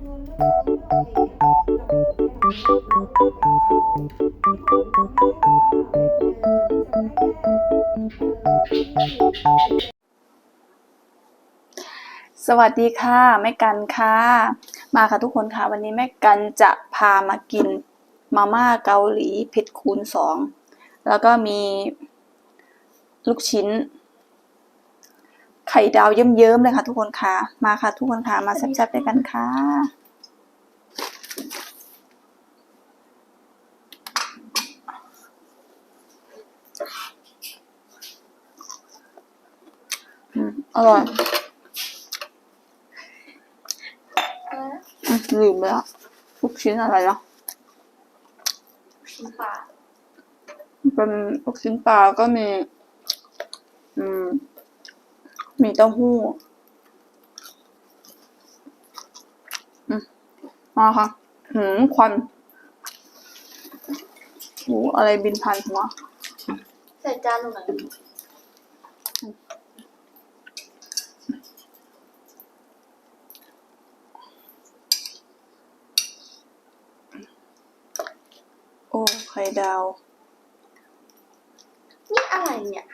สวัสดีค่ะแม่กันค่ะ มาค่ะทุกคนค่ะ วันนี้แม่กันจะพามากินมาม่าเกาหลีเผ็ดคูณสองแล้วก็มีลูกชิ้น ไข่ดาวเยิ้มๆเลยค่ะ ทุกคนค่ะ มาค่ะ ทุกคนค่ะ มาแซ่บๆด้วยกันค่ะอืมอร่อยอืมลืมไปแล้วลูกชิ้นอะไรเนาะชิ้นปลาเป็นลูกชิ้นปลาก็มี อืม มีเต้าหู้อืมมาค่ะ หืมควันโอ้อะไรบินผ่านหัวใส่จานตรงไหนโอ้ไข่ดาว นี่อะไรเนี่ย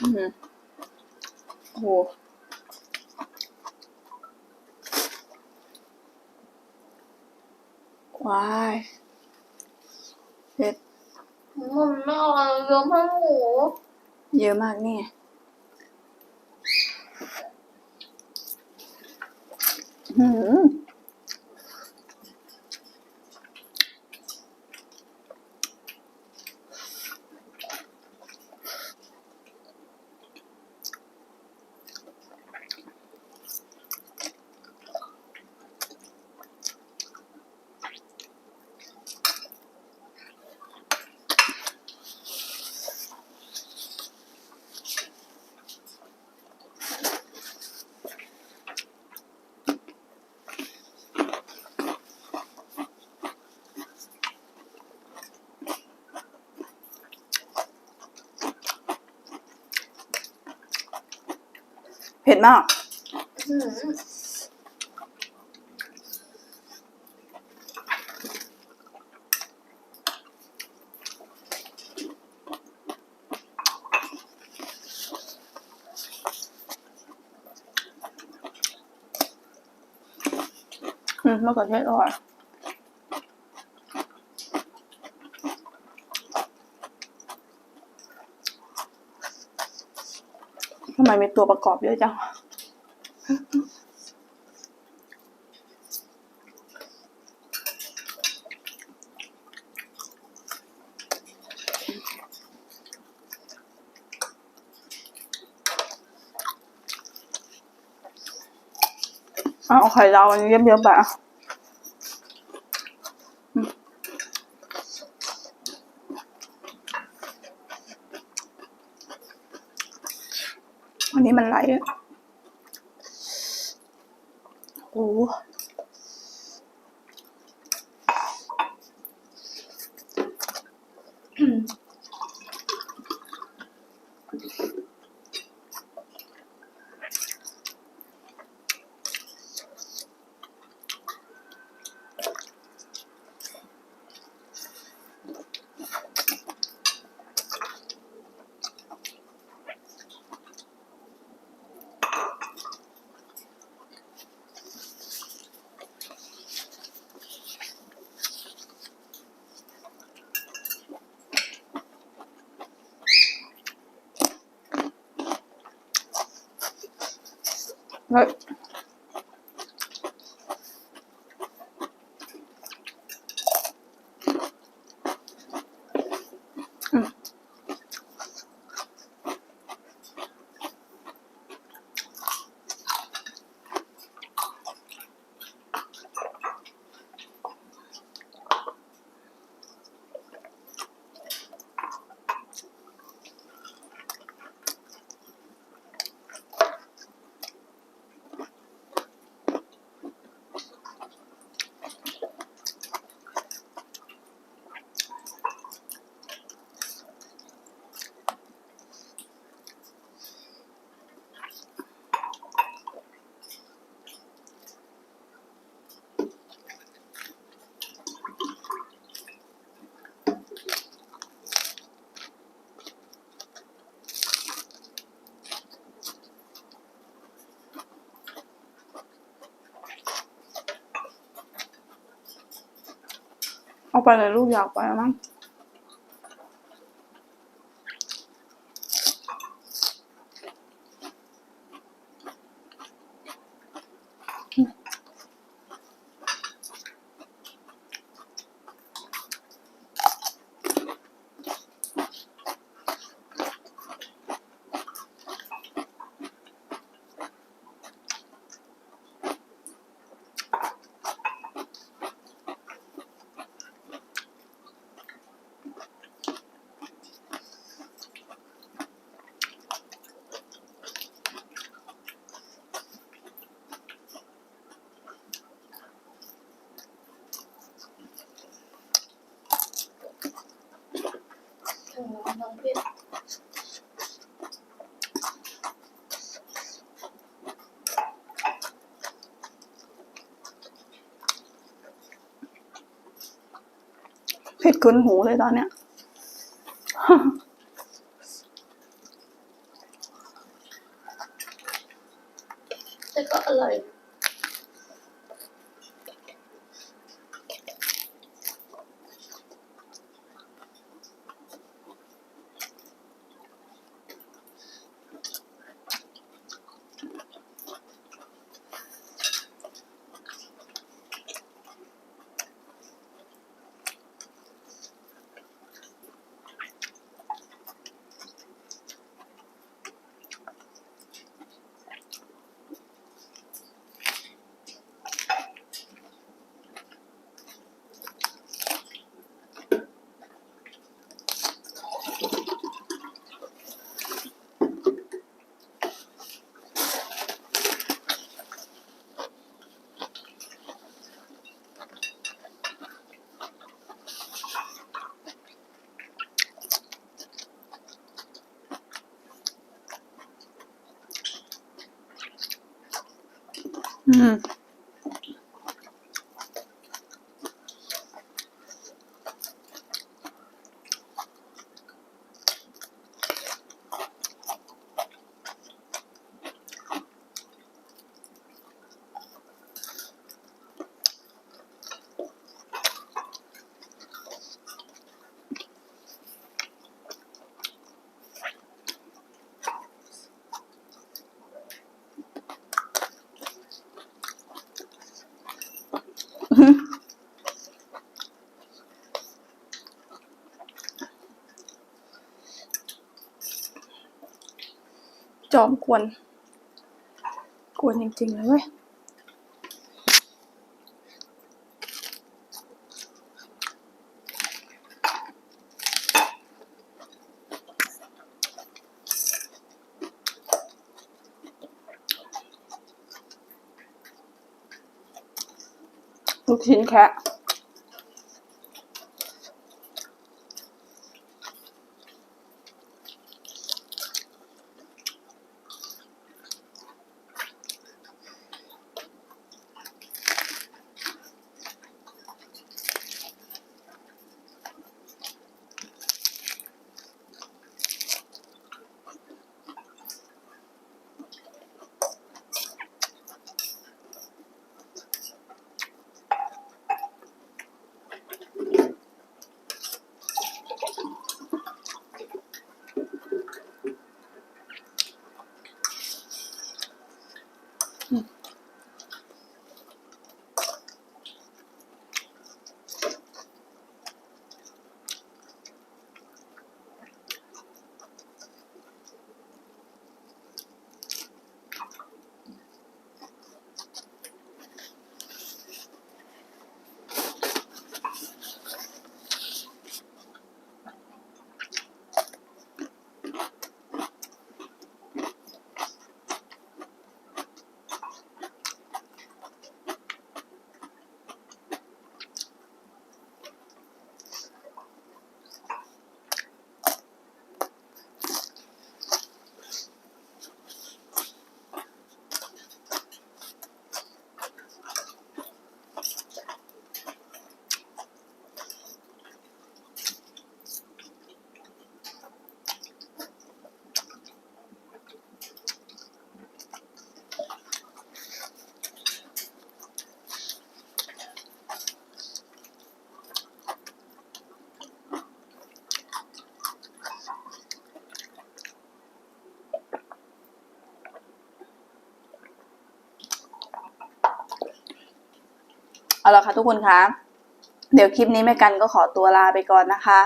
อืม โอ้โหว้ายเผ็ดมันไม่าอะไรเยอะมากหมูเยอะมากนี่ไงหืม เผ็ดมาก อืมมะเขือเทศอร่อยทำไมมีตัวประกอบเยอะจังเอาไข่ดาวอันนี้เยอะๆไปอะอืม อันนี้มันไหลโอ้ โหเฮ้ ยอืมเอาไปเลยลูกอยากไปแล้วมั้ง ถึ องเผ็ดเผ็ดขึ้นหูเลยตอนเนี้ยแต่ก็อร่อย อื จอมกวน กวนจริงๆเลยเว้ยลูกชิ้นแคะ เอาละค่ะทุกคนคะเดี๋ยวคลิปนี้แม่กันก็ขอตัวลาไปก่อนนะคะ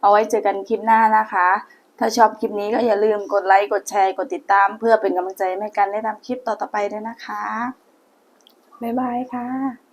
เอาไว้เจอกันคลิปหน้านะคะ ถ้าชอบคลิปนี้ก็อย่าลืมกดไลค์กดแชร์กดติดตาม เพื่อเป็นกำลังใจให้แม่กันได้ทำคลิปต่อๆไปด้วยนะคะบ๊ายบายค่ะ